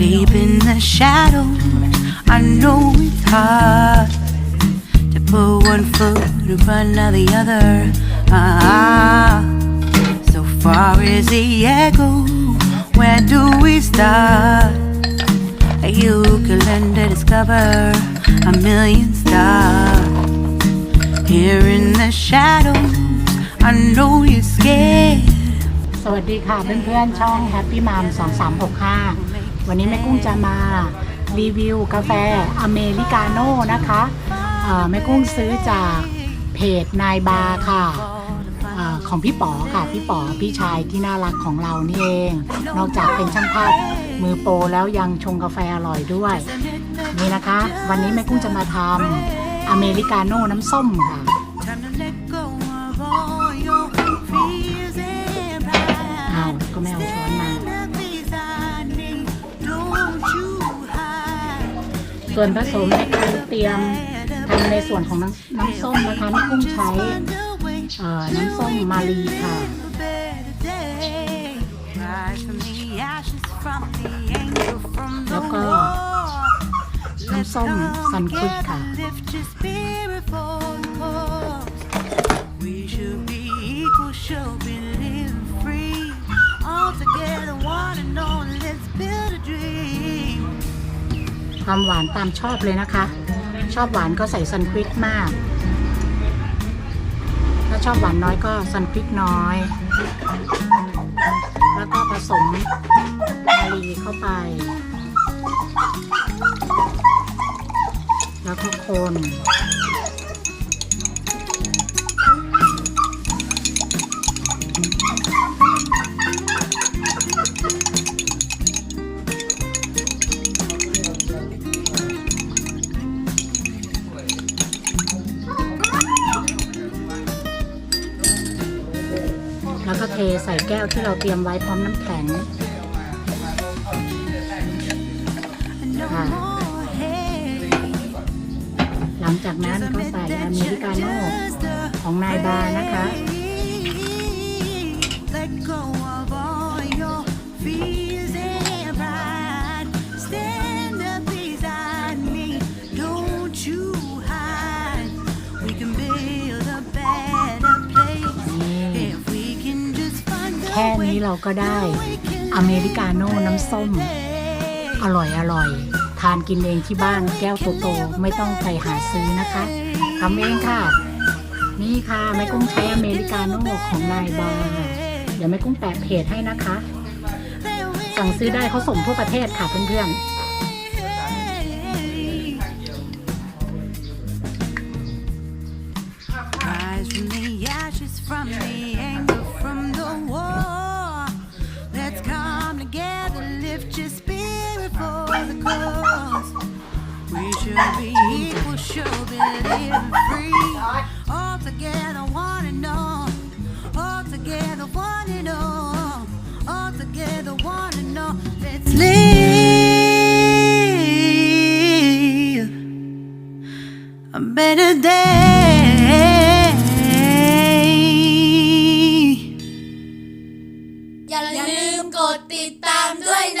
Deep in the shadows, I know it's hard to put one foot in front of the other. Ah, so far as the echo, where do we start? You can learn to discover a million stars. Here in the shadows, I know you're scared. สวัสดีค่ะเพื่อนๆช่อง Happy Mom 2365 วันนี้แม่กุ้งจะมารีวิวกาแฟอเมริกาโน่นะคะแม่กุ้งซื้อจากเพจนายบาร์ค่ะอของพี่ป๋อค่ะพี่ป๋อพี่ชายที่น่ารักของเรานี่เอง นอกจากเป็นช่างภาพมือโปรแล้วยังชงกาแฟอร่อยด้วย นี่นะคะ วันนี้แม่กุ้งจะมาทำอเมริกาโน่น้ำส้มค่ะ ส่วนผสมในการเตรียมทำในส่วนของน้ำน้ำส้มนะคะแม่กุ้งใช้น้ำส้มมารีค่ะแล้วก็น้ำส้มซันควิกค่ะ ความหวานตามชอบเลยนะคะ ชอบหวานก็ใส่ซันควิกมาก ถ้าชอบหวานน้อยก็ซันควิกน้อย แล้วก็ผสมมารีเข้าไป แล้วก็คน แล้วก็เทใส่แก้วที่เราเตรียมไว้พร้อมน้ำแข็งหลังจากนั้นก็ใส่อเมริกาโน่ของนายบาร์นะคะ Let go of all your fears แค่นี้เราก็ได้อเมริกาโน่น้ำส้ม อร่อยอร่อย ทานกินเองที่บ้านแก้วโตๆไม่ต้องไปหาซื้อนะคะทำเองค่ะ นี่ค่ะแม่กุ้งใช้อเมริกาโน่ของนายบาร์เดี๋ยวแม่กุ้งแปะเพจให้นะคะ สั่งซื้อได้เขาส่งทั่วประเทศค่ะเพื่อนๆ lift your spirit for the cause. We should be equal, should be living free. All together, one and all. All together, one and all. All together, one and all. Let's live a better day. อย่าลืมกดติดตามด้วยนะ